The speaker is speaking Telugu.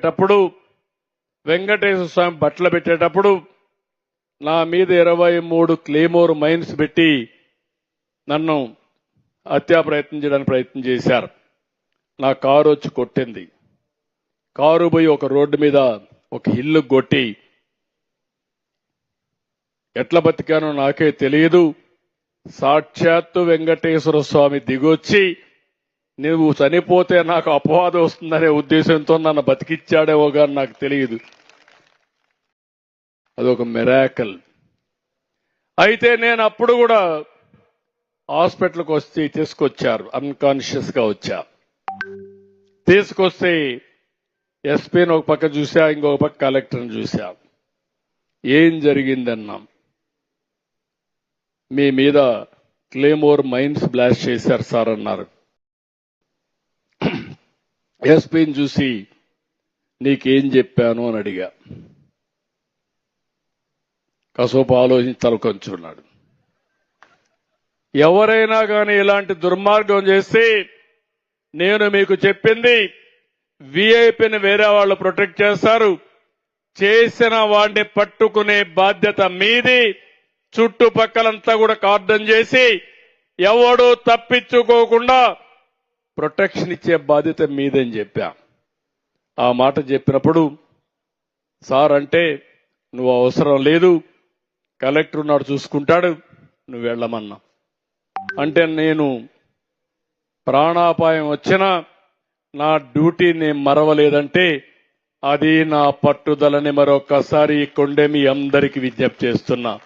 పెట్టేటప్పుడు వెంకటేశ్వర స్వామి బట్టలు పెట్టేటప్పుడు నా మీద ఇరవై మూడు క్లేమోర్ మైన్స్ పెట్టి నన్ను హత్యా ప్రయత్నం చేయడానికి ప్రయత్నం చేశారు. నా కారు వచ్చి కొట్టింది. కారు పోయి ఒక రోడ్డు మీద ఒక ఇల్లు కొట్టి ఎట్లా బతికానో నాకే తెలియదు సాక్షాత్తు వెంకటేశ్వర స్వామి దిగొచ్చి నువ్వు చనిపోతే నాకు అపవాదం వస్తుందనే ఉద్దేశంతో నన్ను బతికిచ్చాడేవో కానీ నాకు తెలియదు. అదొక మెరాకల్ అయితే నేను అప్పుడు కూడా హాస్పిటల్కి వస్తే తీసుకొచ్చారు. అన్కాన్షియస్గా వచ్చా. తీసుకొస్తే ఎస్పీని ఒక పక్క చూసా ఇంకొక పక్క కలెక్టర్ని చూసా. ఏం జరిగిందన్నాం? మీ మీద క్లేమోర్ మైన్స్ బ్లాస్ట్ చేశారు సార్ అన్నారు. ఎస్పీని చూసి నీకేం చెప్పాను అని అడిగా. కసోపు ఆలోచించి తలకొంచున్నాడు ఎవరైనా కానీ ఇలాంటి దుర్మార్గం చేస్తే నేను మీకు చెప్పింది విఐపిని వేరే వాళ్ళు ప్రొటెక్ట్ చేస్తారు. చేసిన వాడిని పట్టుకునే బాధ్యత మీది. చుట్టుపక్కలంతా కూడా కార్డన్ చేసి ఎవడు తప్పించుకోకుండా ప్రొటెక్షన్ ఇచ్చే బాధ్యత మీదని చెప్పా. ఆ మాట చెప్పినప్పుడు సార్ అంటే నువ్వు అవసరం లేదు. కలెక్టర్ ఉన్నాడు చూసుకుంటాడు. నువ్వు వెళ్ళమన్నా. అంటే నేను ప్రాణాపాయం వచ్చినా నా డ్యూటీని మరవలేదంటే అది నా పట్టుదలని మరొకసారి ఈ కొండే మీ అందరికి విజ్ఞప్తి చేస్తున్నా.